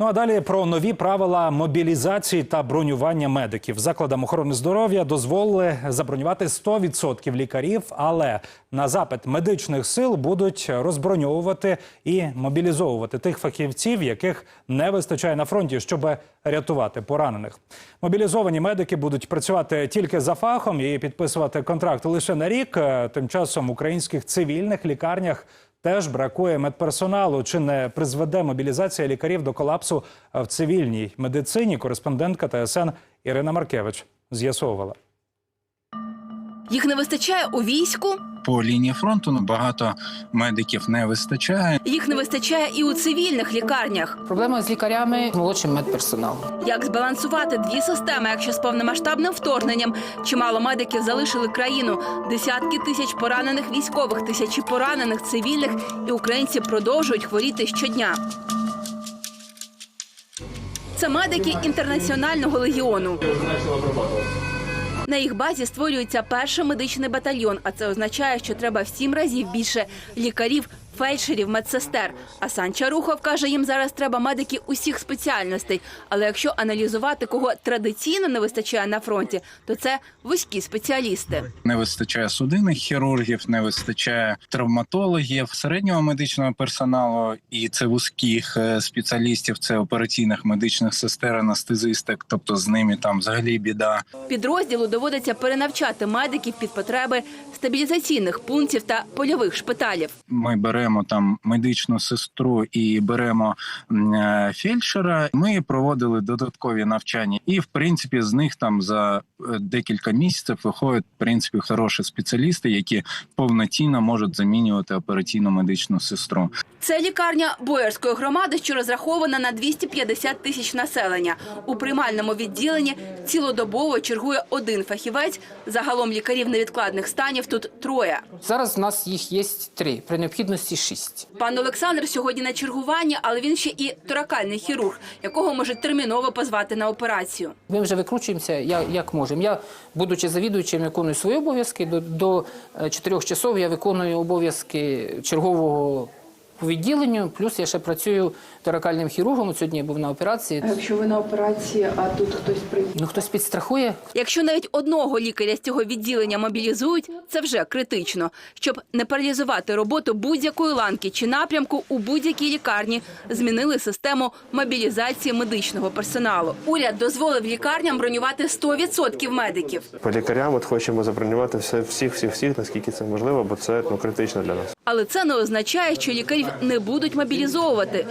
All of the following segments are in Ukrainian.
Ну а далі про нові правила мобілізації та бронювання медиків. Закладам охорони здоров'я дозволили забронювати 100% лікарів, але на запит медичних сил будуть розброньовувати і мобілізовувати тих фахівців, яких не вистачає на фронті, щоб рятувати поранених. Мобілізовані медики будуть працювати тільки за фахом і підписувати контракт лише на рік. Тим часом в українських цивільних лікарнях теж бракує медперсоналу. Чи не призведе мобілізація лікарів до колапсу в цивільній медицині? Кореспондентка ТСН Ірина Маркевич з'ясовувала. Їх не вистачає у війську, по лінії фронту ну, багато медиків не вистачає. їх не вистачає і у цивільних лікарнях. Проблема з лікарями молодшим медперсоналом. Як збалансувати дві системи, якщо з повномасштабним вторгненням чимало медиків залишили країну, десятки тисяч поранених військових, тисячі поранених цивільних, і українці продовжують хворіти щодня. Це медики інтернаціонального легіону. На їх базі створюється перший медичний батальйон, а це означає, що треба в сім разів більше лікарів, фельдшерів, медсестер. А Санча Рухов каже, їм зараз треба медики усіх спеціальностей. Але якщо аналізувати, кого традиційно не вистачає на фронті, то це вузькі спеціалісти. Не вистачає судинних хірургів, не вистачає травматологів, середнього медичного персоналу, і це вузьких е, спеціалістів, це операційних медичних сестер, анестезисток. Тобто з ними там взагалі біда. Підрозділу доводиться перенавчати медиків під потреби стабілізаційних пунктів та польових шпиталів. Ми беремо там медичну сестру і беремо е, фельдшера. Ми проводили додаткові навчання, і в принципі з них там за е, декілька місяців виходять в принципі хороші спеціалісти, які повноцінно можуть замінювати операційну медичну сестру. Це лікарня Боярської громади, що розрахована на 250 тисяч населення. У приймальному відділенні цілодобово чергує один фахівець. Загалом лікарів невідкладних станів тут троє. Зараз в нас їх є три, при необхідності шість. Пан Олександр сьогодні на чергуванні, але він ще і торакальний хірург, якого можуть терміново позвати на операцію. Ми вже викручуємося як, як можемо. Я, будучи завідуючим, виконую свої обов'язки. До, до е, чотирьох часов я виконую обов'язки чергового по відділенню, плюс я ще працюю торакальним хірургом. От Сьогодні я був на операції. А якщо ви на операції, а тут хтось приїхав? Ну хтось підстрахує, Якщо навіть одного лікаря з цього відділення мобілізують, це вже критично. Щоб не паралізувати роботу будь-якої ланки чи напрямку у будь-якій лікарні, змінили систему мобілізації медичного персоналу. Уряд дозволив лікарням бронювати 100% медиків. По лікарям от хочемо забронювати все, всіх, всіх, всіх, наскільки це можливо, бо це ну, критично для нас. Але це не означає, що лікарів не будуть мобілізовувати.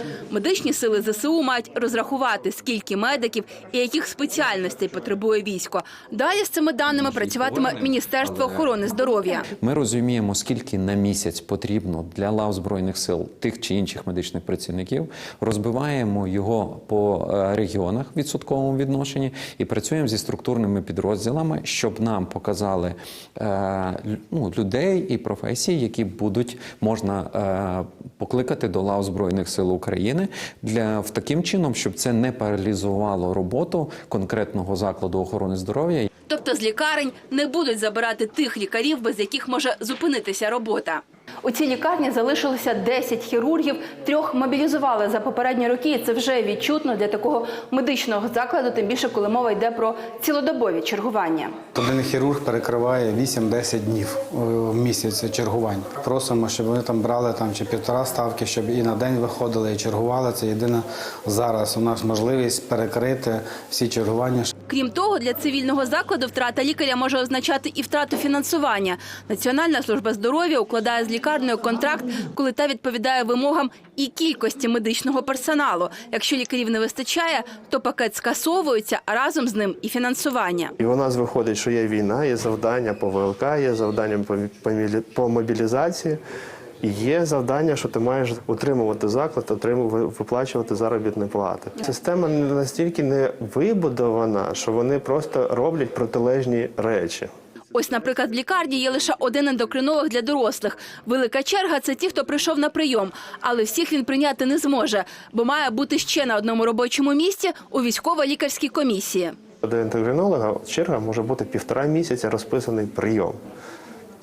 Медичні сили ЗСУ мають розрахувати, скільки медиків і яких спеціальностей потребує військо. Далі з цими даними працюватиме Міністерство охорони здоров'я. Ми розуміємо, скільки на місяць потрібно для лав збройних сил тих чи інших медичних працівників. Розбиваємо його по е, регіонах в відсотковому відношенні і працюємо зі структурними підрозділами, щоб нам показали е, ну, людей і професії, які будуть можна е, покликати до лав збройних сил України для в таким чином, щоб це не паралізувало роботу конкретного закладу охорони здоров'я. Тобто з лікарень не будуть забирати тих лікарів, без яких може зупинитися робота. У цій лікарні залишилося 10 хірургів, трьох мобілізували за попередні роки. І це вже відчутно для такого медичного закладу, тим більше коли мова йде про цілодобові чергування. Один хірург перекриває 8-10 днів е, в місяць чергувань. Просимо, щоб вони там брали там чи півтора ставки, щоб і на день виходили і чергували. Це єдина зараз у нас можливість перекрити всі чергування. Крім того, для цивільного закладу втрата лікаря може означати і втрату фінансування. Національна служба здоров'я укладає з лікарнею контракт, коли та відповідає вимогам і кількості медичного персоналу. Якщо лікарів не вистачає, то пакет скасовується, а разом з ним і фінансування. І у нас виходить, що є війна, є завдання по ВЛК, є завдання по, мобілізації. Є завдання, що ти маєш утримувати заклад, отримувати, виплачувати заробітні плати. Система не настільки не вибудована, що вони просто роблять протилежні речі. Ось, наприклад, в лікарні є лише один ендокринолог для дорослих. Велика черга це ті, хто прийшов на прийом, але всіх він прийняти не зможе, бо має бути ще на одному робочому місці у військово-лікарській комісії. До ендокринолога черга може бути півтора місяця розписаний прийом.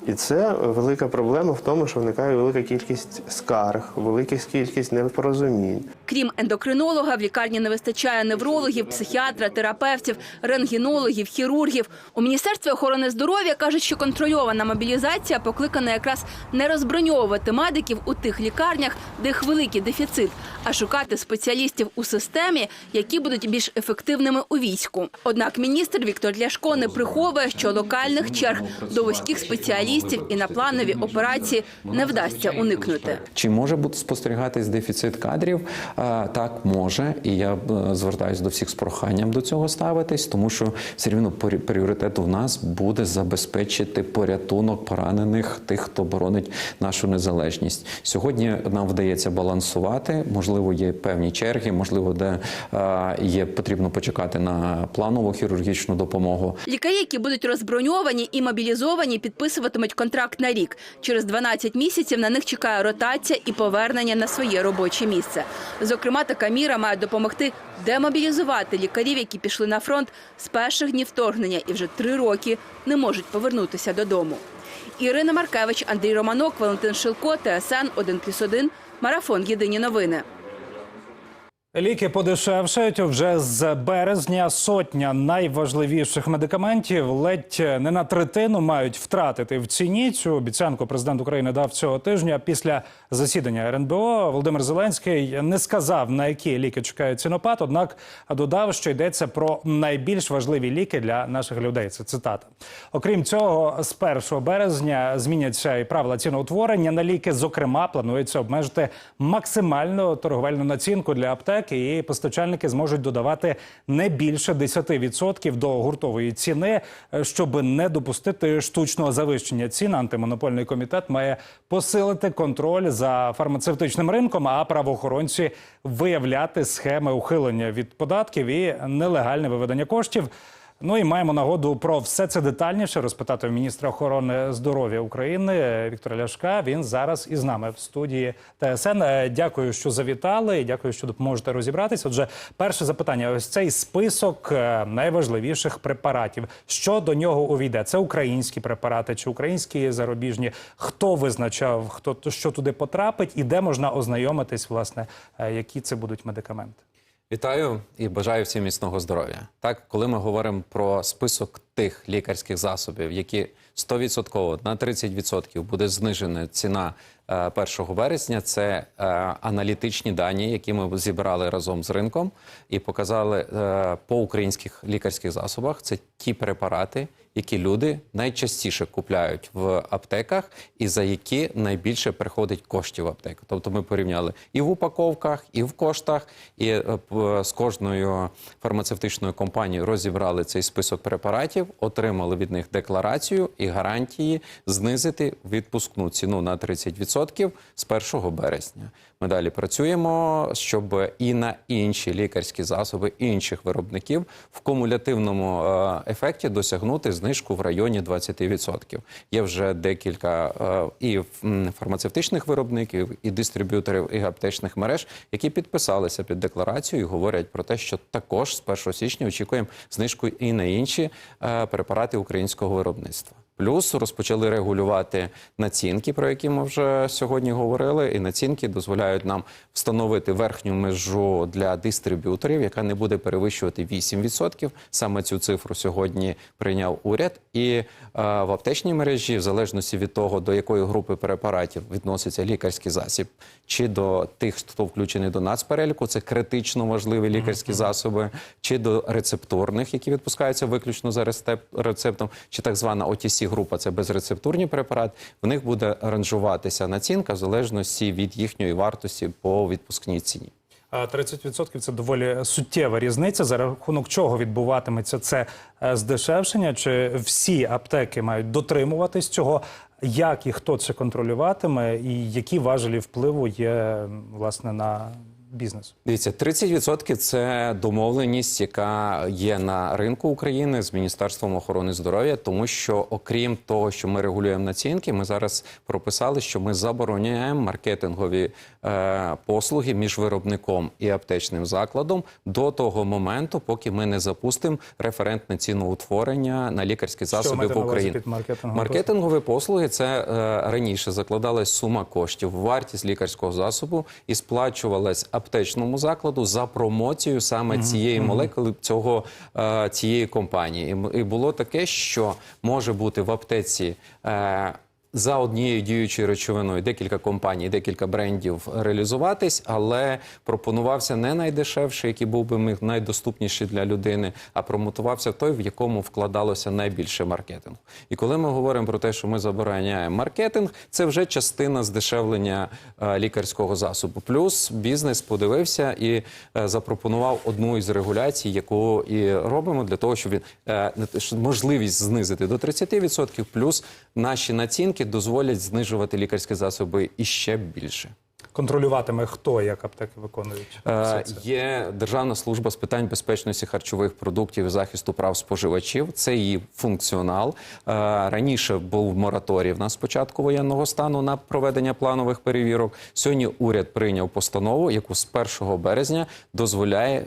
І це велика проблема в тому, що виникає велика кількість скарг, велика кількість непорозумінь. Крім ендокринолога, в лікарні не вистачає неврологів, психіатра, терапевтів, рентгенологів, хірургів. У міністерстві охорони здоров'я кажуть, що контрольована мобілізація покликана якраз не розброньовувати медиків у тих лікарнях, де їх великий дефіцит, а шукати спеціалістів у системі, які будуть більш ефективними у війську. Однак міністр Віктор Ляшко не приховує, що локальних черг до вузьких спеціалістів і на планові операції не вдасться уникнути. Чи може бути спостерігатись дефіцит кадрів? Е, Так, може, і я е, звертаюся до всіх з проханням до цього ставитись, тому що все рівно пріоритет у нас буде забезпечити порятунок поранених тих, хто боронить нашу незалежність. Сьогодні нам вдається балансувати. Можливо, є певні черги, можливо, де е, є потрібно почекати на планову хірургічну допомогу. Лікарі, які будуть розброньовані і мобілізовані, підписуватимуть контракт на рік. Через 12 місяців на них чекає ротація і повернення на своє робоче місце. Зокрема, така міра має допомогти демобілізувати лікарів, які пішли на фронт з перших днів вторгнення і вже три роки не можуть повернутися додому. Ірина Маркевич, Андрій Романок, Валентин Шилко, ТСН 1+,1, Марафон. Єдині новини. Ліки подешевшають вже з березня. Сотня найважливіших медикаментів ледь не на третину мають втратити в ціні. Цю обіцянку президент України дав цього тижня. Після засідання РНБО Володимир Зеленський не сказав на які ліки чекає цінопад, однак додав, що йдеться про найбільш важливі ліки для наших людей. Це цитата. Окрім цього, з 1 березня зміняться і правила ціноутворення на ліки. Зокрема, планується обмежити максимальну торговельну націнку для аптек, і постачальники зможуть додавати не більше 10% до гуртової ціни, е, щоб не допустити штучного завищення цін. Антимонопольний комітет має посилити контроль за фармацевтичним ринком, а правоохоронці виявляти схеми ухилення від податків і нелегальне виведення коштів. Ну і маємо нагоду про все це детальніше розпитати міністра охорони здоров'я України Віктора Ляшка. Він зараз із нами в студії ТСН. Е, Дякую, що завітали. і Дякую, що допоможете розібратися. Отже, перше запитання: ось цей список е, найважливіших препаратів. Що до нього увійде? Це українські препарати чи українські зарубіжні? Хто визначав, хто що туди потрапить, і де можна ознайомитись, власне, е, які це будуть медикаменти? Вітаю і бажаю всім міцного здоров'я. Так, коли ми говоримо про список тих лікарських засобів, які 100% на 30% буде знижена ціна е, 1 вересня, це е, аналітичні дані, які ми зібрали разом з ринком і показали е, по українських лікарських засобах. Це ті препарати, які люди найчастіше купляють в аптеках, і за які найбільше приходить коштів в аптеку. Тобто ми порівняли і в упаковках, і в коштах, і е, з кожною фармацевтичною компанією розібрали цей список препаратів, отримали від них декларацію і гарантії знизити відпускну ціну на 30% з 1 березня. Ми далі працюємо, щоб і на інші лікарські засоби інших виробників в кумулятивному е, ефекті досягнути знижку в районі 20%. Є вже декілька е, і фармацевтичних виробників, і дистриб'юторів, і аптечних мереж, які підписалися під декларацію і говорять про те, що також з 1 січня очікуємо знижку і на інші е, препарати українського виробництва. Плюс розпочали регулювати націнки, про які ми вже сьогодні говорили. І націнки дозволяють нам встановити верхню межу для дистриб'юторів, яка не буде перевищувати 8%. Саме цю цифру сьогодні прийняв уряд. І е, в аптечній мережі, в залежності від того, до якої групи препаратів відноситься лікарський засіб, чи до тих, хто включений до нацпереліку, це критично важливі лікарські засоби, чи до рецептурних, які відпускаються виключно за рецеп- рецептом, чи так звана OTC група це безрецептурні препарати. В них буде ранжуватися націнка в залежності від їхньої вартості по відпускній ціні. А 30% – це доволі суттєва різниця. За рахунок чого відбуватиметься це е, здешевшення? Чи всі аптеки мають дотримуватись цього? Як і хто це контролюватиме, і які важелі впливу є власне на бізнесу? Дивіться, 30% – це домовленість, яка є на ринку України з Міністерством охорони здоров'я, тому що окрім того, що ми регулюємо націнки, ми зараз прописали, що ми забороняємо маркетингові е, послуги між виробником і аптечним закладом до того моменту, поки ми не запустимо референтне ціноутворення на лікарські засоби в Україні. Маркетингові послуги це е, раніше закладалась сума коштів, вартість лікарського засобу і сплачувалась аптечному закладу за промоцію саме цієї молекули цього е, цієї компанії. І І було таке, що може бути в аптеці. За однією діючою речовиною декілька компаній, декілька брендів реалізуватись, але пропонувався не найдешевший, який був би найдоступніший для людини, а промотувався той, в якому вкладалося найбільше маркетингу. І коли ми говоримо про те, що ми забороняємо маркетинг, це вже частина здешевлення е, лікарського засобу. Плюс бізнес подивився і е, запропонував одну із регуляцій, яку і робимо для того, щоб він е, можливість знизити до 30%, плюс наші націнки дозволять знижувати лікарські засоби іще більше. Контролюватиме хто як аптеки виконують Е. Є Державна служба з питань безпечності харчових продуктів і захисту прав споживачів. Це її функціонал. Е, Раніше був мораторій в нас спочатку воєнного стану на проведення планових перевірок. Сьогодні уряд прийняв постанову, яку з 1 березня дозволяє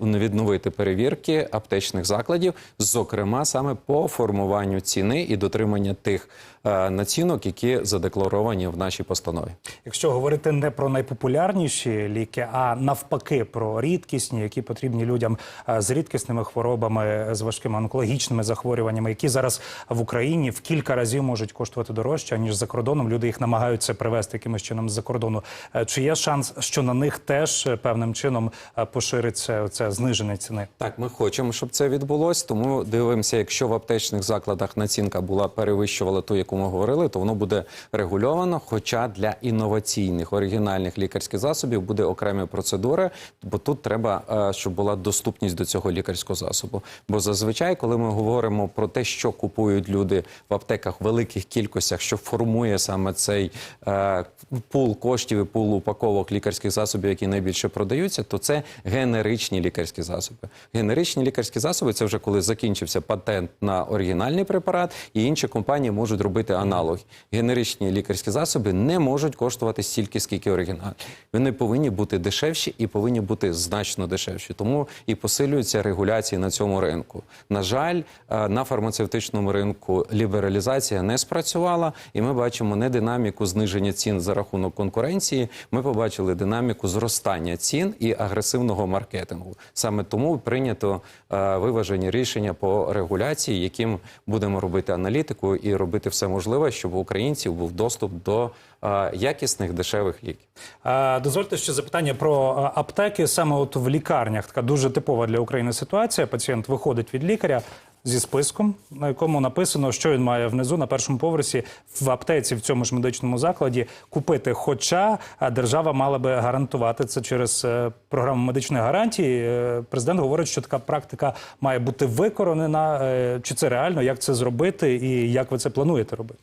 відновити перевірки аптечних закладів, зокрема саме по формуванню ціни і дотримання тих націнок, які задекларовані в нашій постанові. Якщо говорити не про найпопулярніші ліки, а навпаки про рідкісні, які потрібні людям е, з рідкісними хворобами, з важкими онкологічними захворюваннями, які зараз в Україні в кілька разів можуть коштувати дорожче ніж за кордоном. Люди їх намагаються привезти якимось чином з-за кордону. Е, Чи є шанс, що на них теж е, певним чином е, пошириться це зниження ціни? Так, ми хочемо, щоб це відбулось. Тому дивимося, якщо в аптечних закладах націнка була перевищувала ту, яку ми говорили, то воно буде регульовано. Хоча для інноваційних оригінальних лікарських засобів буде окремі процедури, бо тут треба, е, щоб була доступність до цього лікарського засобу. Бо зазвичай, коли ми говоримо про те, що купують люди в аптеках в великих кількостях, що формує саме цей е, пул коштів і пул упаковок лікарських засобів, які найбільше продаються, то це генеричні лікарські засоби. Генеричні лікарські засоби це вже коли закінчився патент на оригінальний препарат, і інші компанії можуть робити аналоги. Генеричні лікарські засоби не можуть коштувати стільки, скільки оригінал. Вони повинні бути дешевші і повинні бути значно дешевші. Тому і посилюються регуляції на цьому ринку. На жаль, е, на фармацевтичному ринку лібералізація не спрацювала, і ми бачимо не динаміку зниження цін за рахунок конкуренції. Ми побачили динаміку зростання цін і агресивного маркетингу. Саме тому прийнято е, виважені рішення по регуляції, яким будемо робити аналітику і робити все можливе, щоб у українців був доступ до е, якісних дешевих ліків. Е, Дозвольте ще запитання про е, аптеки. Саме от в лікарнях така дуже типова для України ситуація. Пацієнт виходить від лікаря зі списком, на якому написано, що він має внизу на першому поверсі в аптеці в цьому ж медичному закладі купити. Хоча держава мала би гарантувати це через е, програму медичної гарантії. Е, Президент говорить, що така практика має бути викоронена. Е, Чи це реально? Як це зробити, і як ви це плануєте робити?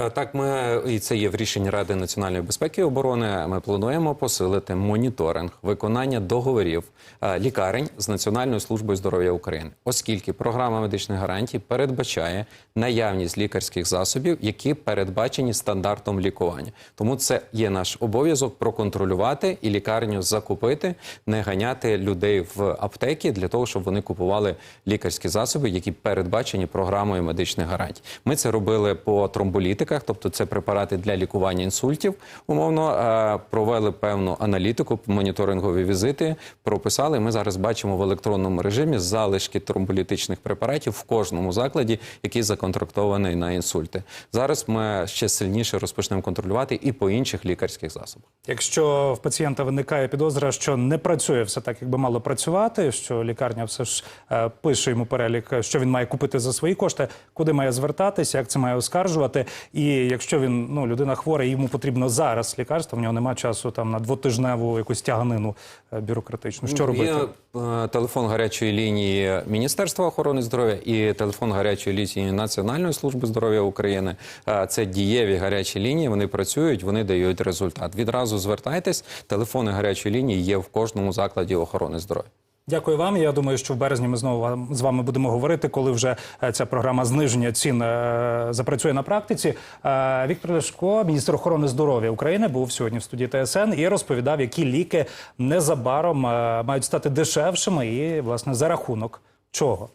Е, Так, ми і це є в рішенні Ради національної безпеки і оборони. Ми плануємо посилити моніторинг виконання договорів е, лікарень з Національною службою здоров'я України, оскільки програма медичних гарантій передбачає наявність лікарських засобів, які передбачені стандартом лікування. Тому це є наш обов'язок проконтролювати і лікарню закупити, не ганяти людей в аптеки для того, щоб вони купували лікарські засоби, які передбачені програмою медичних гарантій. Ми це робили по тромболітиках, тобто це препарати для лікування інсультів. Умовно е, провели певну аналітику, моніторингові візити, прописали. Ми зараз бачимо в електронному режимі залишки тромболітичних препаратів в кожному закладі, який законтрактований на інсульти. Зараз ми ще сильніше розпочнемо контролювати і по інших лікарських засобах. Якщо в пацієнта виникає підозра, що не працює все так, як би мало працювати, що лікарня все ж е, пише йому перелік, що він має купити за свої кошти, куди має звертатися, як це має оскаржувати, І якщо він ну людина хвора, і йому потрібно зараз лікарство, в нього немає часу там на двотижневу якусь тяганину е, бюрократичну. Що робити? Є е, телефон гарячої лінії Міністерства охорони здоров'я і телефон гарячої лінії Національної служби здоров'я України. Е, Це дієві гарячі лінії. Вони працюють, вони дають результат. Відразу звертайтесь. Телефони гарячої лінії є в кожному закладі охорони здоров'я. Дякую вам. Я думаю, що в березні ми знову з вами будемо говорити, коли вже е, ця програма зниження цін е, запрацює на практиці. Е, Віктор Лешко, міністр охорони здоров'я України, був сьогодні в студії ТСН і розповідав, які ліки незабаром мають стати дешевшими, і власне за рахунок чого.